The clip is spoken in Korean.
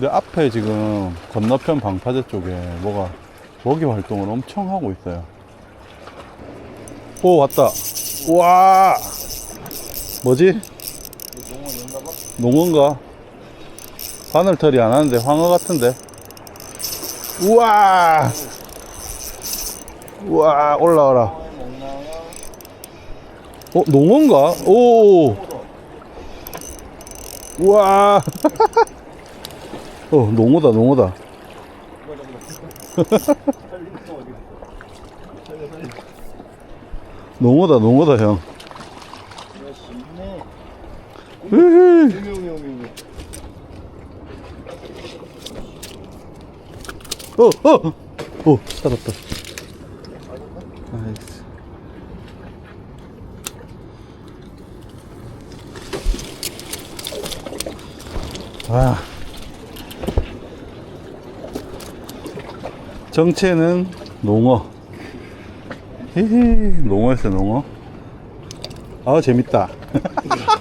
근데 앞에 지금 건너편 방파제 쪽에 뭐가 먹이 활동을 엄청 하고 있어요. 오, 왔다. 우와! 뭐지? 농어인가? 바늘털이 안 하는데 황어 같은데. 우와! 우와, 올라와라. 어, 농어인가? 오! 우와! 어, 농어다, 농어다. 농어다, 농어다, 형. 어, 어! 어, 살았다. 나이스. 아. 정체는 농어. 히히, 농어였어, 농어. 아, 재밌다.